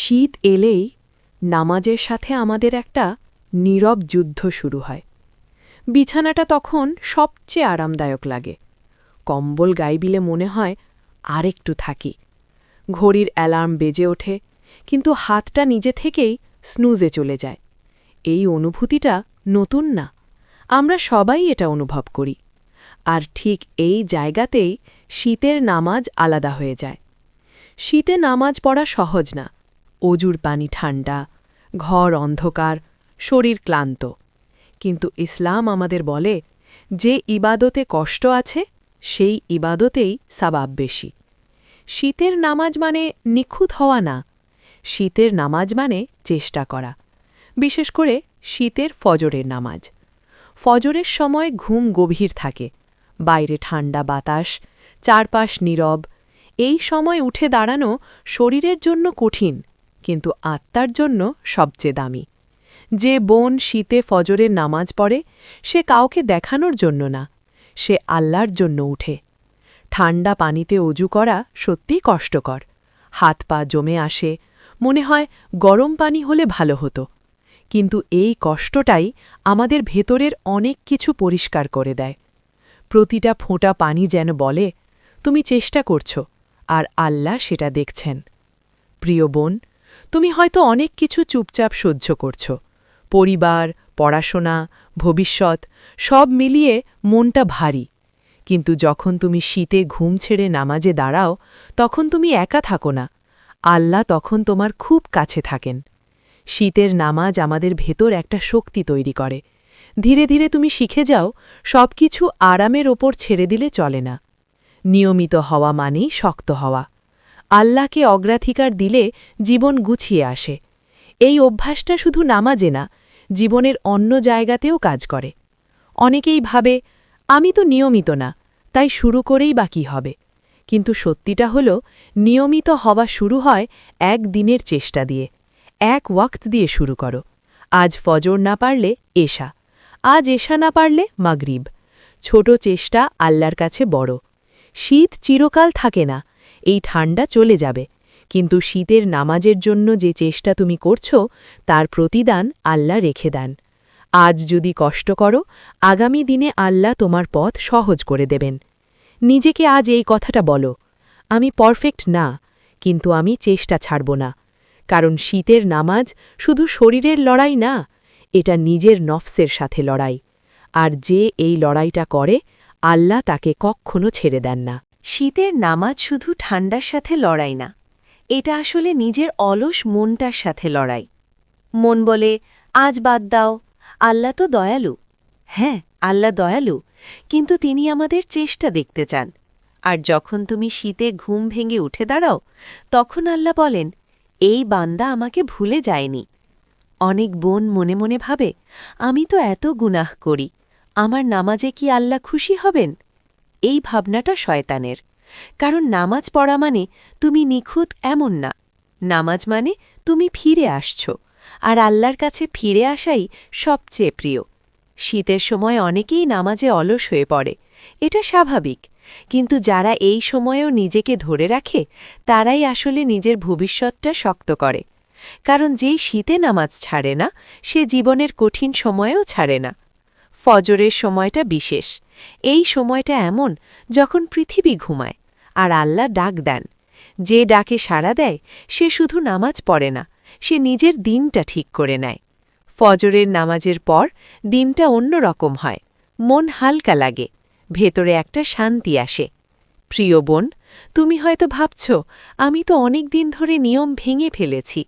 শীত এলেই নামাজের সাথে আমাদের একটা নীরব যুদ্ধ শুরু হয়। বিছানাটা তখন সবচেয়ে আরামদায়ক লাগে। কম্বল গাইবিলে মনে হয় আরেকটু থাকি। ঘড়ির অ্যালার্ম বেজে ওঠে, কিন্তু হাতটা নিজে থেকেই স্নুজে চলে যায়। এই অনুভূতিটা নতুন না। আমরা সবাই এটা অনুভব করি। আর ঠিক এই জায়গাতেই শীতের নামাজ আলাদা হয়ে যায়। শীতে নামাজ পড়া সহজ না। অজুর পানি ঠান্ডা ঘর অন্ধকার, শরীর ক্লান্ত। কিন্তু ইসলাম আমাদের বলে, যে ইবাদতে কষ্ট আছে, সেই ইবাদতেই সাবাব বেশি। শীতের নামাজ মানে নিখুঁত হওয়া না, শীতের নামাজ মানে চেষ্টা করা। বিশেষ করে শীতের ফজরের নামাজ। ফজরের সময় ঘুম গভীর থাকে, বাইরে ঠান্ডা বাতাস, চারপাশ নীরব। এই সময় উঠে দাঁড়ানো শরীরের জন্য কঠিন কিন্তু আত্মার জন্য সবচেয়ে দামি। যে বোন শীতে ফজরের নামাজ পড়ে, সে কাউকে দেখানোর জন্য না, সে আল্লাহর জন্য উঠে। ঠান্ডা পানিতে অজু করা সত্যিই কষ্টকর। হাত পা জমে আসে, মনে হয় গরম পানি হলে ভালো হতো। কিন্তু এই কষ্টটাই আমাদের ভেতরের অনেক কিছু পরিষ্কার করে দেয়। প্রতিটা ফোঁটা পানি যেন বলে, তুমি চেষ্টা করছ, আর আল্লাহ সেটা দেখছেন। প্রিয় বোন তুমি হয়তো অনেক কিছু চুপচাপ সহ্য করছ। পরিবার, পড়াশোনা, ভবিষ্যৎ, সব মিলিয়ে মনটা ভারী। কিন্তু যখন তুমি শীতে ঘুম ছেড়ে নামাজে দাঁড়াও, তখন তুমি একা থাকো না। আল্লাহ তখন তোমার খুব কাছে থাকেন। শীতের নামাজ আমাদের ভেতর একটা শক্তি তৈরি করে। ধীরে ধীরে তুমি শিখে যাও সব কিছু আরামের ওপর ছেড়ে দিলে চলে না। নিয়মিত হওয়া মানেই শক্ত হওয়া। আল্লাহকে অগ্রাধিকার দিলে জীবন গুছিয়ে আসে। এই অভ্যাসটা শুধু নামাজে না, জীবনের অন্য জায়গাতেও কাজ করে। অনেকেই ভাবে, আমি তো নিয়মিত না, তাই শুরু করেই বাকি হবে? কিন্তু সত্যিটা হল, নিয়মিত হওয়া শুরু হয় এক দিনের চেষ্টা দিয়ে, এক ওয়াক্ত দিয়ে শুরু করো। আজ ফজর না পারলে এশা, আজ এশা না পারলে মাগরিব। ছোট চেষ্টা আল্লাহর কাছে বড়। শীত চিরকাল থাকে না এই ঠান্ডা চলে যাবে। কিন্তু শীতের নামাজের জন্য যে চেষ্টা তুমি করছ, তার প্রতিদান আল্লাহ রেখে দেন। আজ যদি কষ্ট করো, আগামী দিনে আল্লাহ তোমার পথ সহজ করে দেবেন। নিজেকে আজ এই কথাটা বলো, আমি পারফেক্ট না, কিন্তু আমি চেষ্টা ছাড়ব না। কারণ শীতের নামাজ শুধু শরীরের লড়াই না, এটা নিজের নফসের সাথে লড়াই। আর যে এই লড়াইটা করে, আল্লাহ তাকে কখনো ছেড়ে দেন না। শীতের নামাজ শুধু ঠান্ডার সাথে লড়াই না, এটা আসলে নিজের অলস মনটার সাথে লড়াই। মন বলে, আজ বাদ দাও, আল্লাহ তো দয়ালু। হ্যাঁ আল্লাহ দয়ালু, কিন্তু তিনি আমাদের চেষ্টা দেখতে চান। আর যখন তুমি শীতে ঘুম ভেঙে উঠে দাঁড়াও, তখন আল্লাহ বলেন, এই বান্দা আমাকে ভুলে যায়নি। অনেক বোন মনে মনে ভাবে, আমি তো এত গুনাহ করি, আমার নামাজে কি আল্লাহ খুশি হবেন? এই ভাবনাটা শয়তানের। কারণ নামাজ পড়া মানে তুমি নিখুঁত এমন না। নামাজ মানে তুমি ফিরে আসছ। আর আল্লাহর কাছে ফিরে আসাই সবচেয়ে প্রিয়। শীতের সময় অনেকেই নামাজে অলস হয়ে পড়ে। এটা স্বাভাবিক। কিন্তু যারা এই সময়েও নিজেকে ধরে রাখে, তারাই আসলে নিজের ভবিষ্যৎটা শক্ত করে। কারণ যেই শীতে নামাজ ছাড়ে না, সে জীবনের কঠিন সময়েও ছাড়ে না। ফজরের সময়টা বিশেষ। এই সময়টা এমন যখন পৃথিবী ঘুমায় আর আল্লাহ ডাক দেন। যে ডাকে সাড়া দেয়, সে শুধু নামাজ পড়ে না, সে নিজের দিনটা ঠিক করে নেয়। ফজরের নামাজের পর দিনটা অন্য রকম হয়, মন হালকা লাগে, ভেতরে একটা শান্তি আসে। প্রিয় বোন, তুমি হয়তো ভাবছ, আমি তো অনেক দিন ধরে নিয়ম ভেঙে ফেলেছি,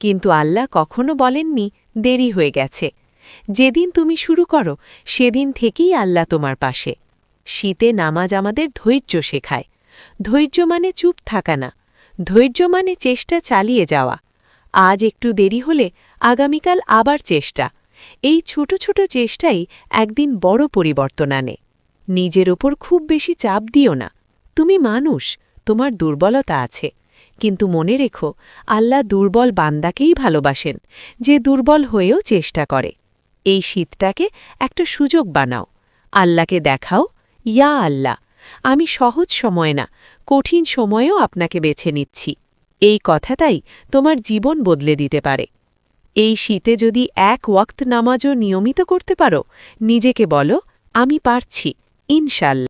কিন্তু আল্লাহ কখনো বলেননি দেরি হয়ে গেছে। যেদিন তুমি শুরু করো, সেদিন থেকেই আল্লাহ তোমার পাশে। শীতে নামাজ আমাদের ধৈর্য শেখায়। ধৈর্য মানে চুপ থাকা না। ধৈর্য মানে চেষ্টা চালিয়ে যাওয়া। আজ একটু দেরি হলে আগামীকাল আবার চেষ্টা। এই ছোট ছোট চেষ্টাই একদিন বড় পরিবর্তন আনে। নিজের ওপর খুব বেশি চাপ দিও না। তুমি মানুষ, তোমার দুর্বলতা আছে। কিন্তু মনে রেখো, আল্লাহ দুর্বল বান্দাকেই ভালোবাসেন, যে দুর্বল হয়েও চেষ্টা করে। এই শীতটাকে একটা সুযোগ বানাও। আল্লাহকে দেখাও, ইয়া আল্লাহ, আমি সহজ সময় না, কঠিন সময়েও আপনাকে বেছে নিচ্ছি। এই কথাটাই তোমার জীবন বদলে দিতে পারে। এই শীতে যদি এক ওয়াক্ত নামাজও নিয়মিত করতে পারো, নিজেকে বলো, আমি পারছি, ইনশাল্লাহ।